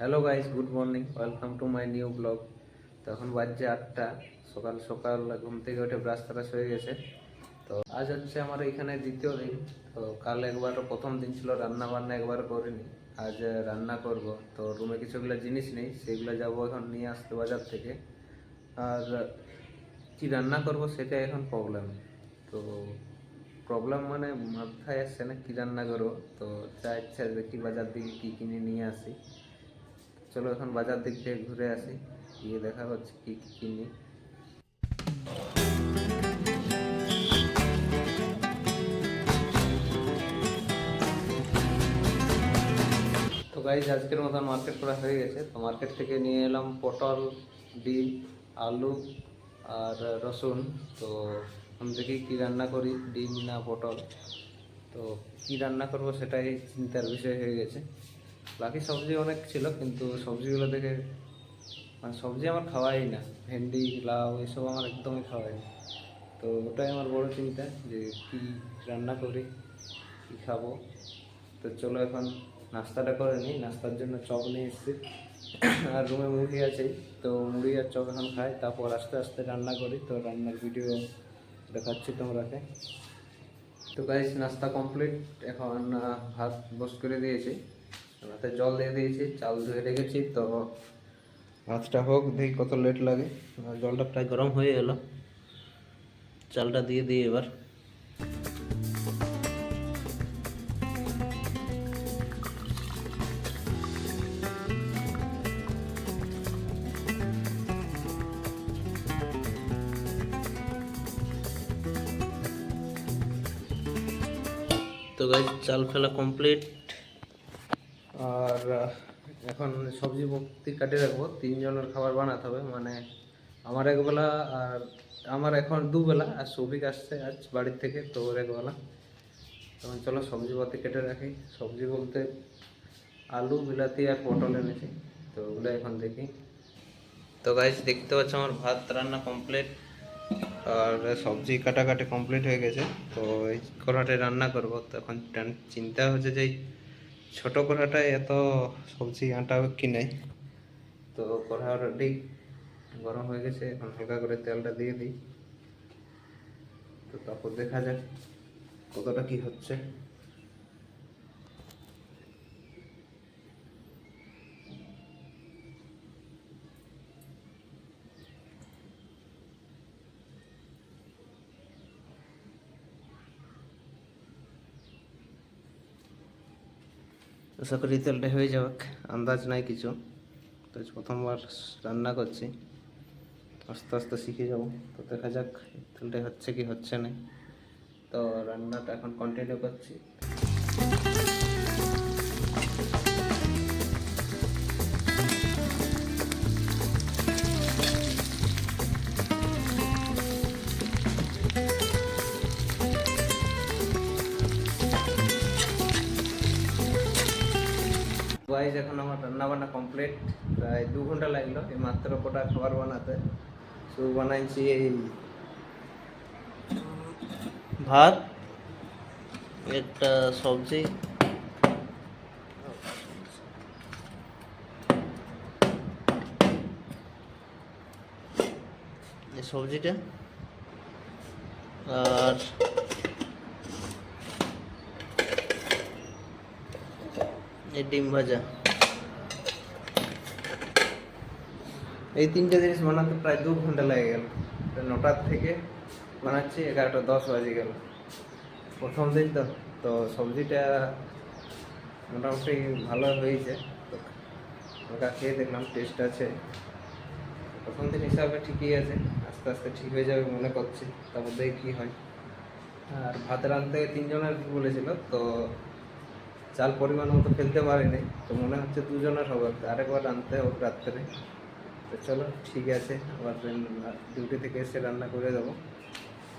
Hello guys good morning welcome to my new blog তো এখন বাজছে আটটা। সকাল সকাল ঘুম থেকে উঠে ব্রাশ ট্রাশ হয়ে গেছে। তো আজ হচ্ছে আমার এখানে দ্বিতীয় দিন। তো কাল একবার প্রথম দিন ছিল, রান্না বান্না একবার করিনি। আজ রান্না করব। তো রুমে কিছুগুলো জিনিস নেই, সেগুলো যাব এখন নিয়ে আসতে বাজার থেকে। আর কি রান্না করব সেটাই এখন প্রবলেম তো প্রবলেম মানে মাথায় আসছে না কি রান্না করব। তো যা ইচ্ছা দেখি বাজার দিকে কী কিনে নিয়ে আসি। চলো এখন বাজার দিক থেকে ঘুরে আসি, গিয়ে দেখা হচ্ছে কি কি কিনি তো গাইজ আজকের মতন মার্কেট করা হয়ে গেছে। তো মার্কেট থেকে নিয়ে এলাম পটল, ডিম, আলু আর রসুন। তো আমি দেখি কি রান্না করি, ডিম না পটল। তো কি রান্না করব সেটাই চিন্তার বিষয় হয়ে গেছে। বাকি সবজি অনেক ছিল, কিন্তু সবজিগুলো দেখে মানে সবজি আমার খাওয়াই না। ভেন্ডি, লাউ, এসব আমার একদমই খাওয়াই না। তো ওটাই আমার বড় চিন্তা যে কি রান্না করি, কি খাব। তো চলো এখন নাস্তাটা করে নিই। নাস্তার জন্য চপ নিয়ে এসেছি। আর রুমে মুড়ি আছে তো মুড়ি আর চপ এখন খাই। তারপর আস্তে আস্তে রান্না করি। তো রান্নার ভিডিও দেখাচ্ছি তোমরাকে তো গাইস নাস্তা কমপ্লিট এখন ভাত বস করে দিয়েছি। ভাতে জল দিয়ে দিয়েছি, চাল ধুয়ে রেখেছি, তো ভাতটা হোক, দেখি কত লেট লাগে। জলটা প্রায় গরম হয়ে এলো চালটা দিয়ে দিই এবার। তো গাছ চাল ফেলা কমপ্লিট আর এখন সবজি ভক্তি কাটিয়ে রাখব। তিনজনের খাবার বানাতে হবে। মানে আমার একবেলা আর আমার এখন দুবেলা, আর সৌভিক আসছে আজ বাড়ির থেকে, তো ওর একবেলা। তখন চলো সবজি পাতি কেটে রাখি। সবজি বলতে আলু, বিলাতি আর পটল এনেছি, তো ওগুলো এখন দেখি। তো গাইজ দেখতে পাচ্ছ আমার ভাত রান্না কমপ্লিট আর সবজি কাটাকাটি কমপ্লিট হয়ে গেছে। তো এই কড়াটে রান্না করব। তো এখন চিন্তা হচ্ছে যে ছোট কড়াটায় এত সবজি, আটা কি নেই? তো কড়া রেডি গরম হয়ে গেছে, এখন হালকা করে তেলটা দিয়ে দিই। তো তারপর দেখা যাক কতটা কি হচ্ছে। আশা করি তেলটা হয়ে যাবে আন্দাজ নাই কিছু। তো প্রথমবার রান্না করছি। আস্তে আস্তে শিখে যাব। তো দেখা যাক, তেলটা হচ্ছে কি হচ্ছে না। তো রান্নাটা এখন কন্টিনিউ করছি। গাইজ এখন আমার রান্না বান্না কমপ্লিট প্রায় দু ঘণ্টা লাগল, এই মাত্র কটা খাবার বানাতে। শুধু বানাইছি এই ভাত, একটা সবজি। সবজিটা। আর এই ডিম ভাজা। এই তিনটে জিনিস বানাতে প্রায় দু ঘণ্টা লেগে গেল। নটার থেকে বানাচ্ছি, এগারোটা দশ বাজে গেল। প্রথম দিন তো তো সবজিটা মোটামুটি ভালো হয়েছে। হালকা খেয়ে দেখলাম টেস্ট আছে। প্রথম দিন হিসাবে ঠিকই আছে, আস্তে আস্তে ঠিক হয়ে যাবে মনে করছি, তারপর দেখি কী হয়। আর ভাত রাঁধতে তিনজনের বলেছিল, তো চাল পরিমাণ মতো ফেলতে পারিনি, তো মনে হচ্ছে দুজনের হবে আরেকবার রাঁধতে হোক রাত্রে। তো চলো, ঠিক আছে, আবার ডিউটি থেকে এসে রান্না করে দেবো।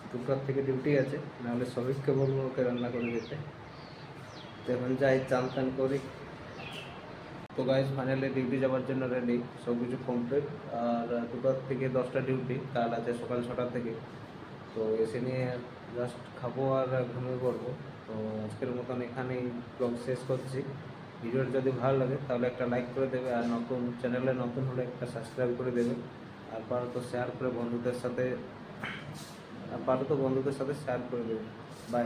দুপুর থেকে ডিউটি আছে, নাহলে সবিককে বলব ওকে রান্না করে দিতে। তো এখন যাই, চান টান করি। তো গাইজ ফাইনালি ডিউটি যাওয়ার জন্য রেডি সব কিছু কমপ্লিট আর দুটোর থেকে দশটা ডিউটি কাল আছে সকাল ছটা থেকে। তো এসে নিয়ে জাস্ট খাব আর ঘুমিয়ে পড়ব। তো আজকের মতন এখানেই ব্লগ শেষ করছি। ভিডিওটা যদি ভালো লাগে, তাহলে একটা লাইক করে দেবে আর নতুন চ্যানেলে নতুন হলে একটা সাবস্ক্রাইব করে দেবে। আর পারো তো শেয়ার করে বন্ধুদের সাথে পারো তো বন্ধুদের সাথে শেয়ার করে দেবে। বাই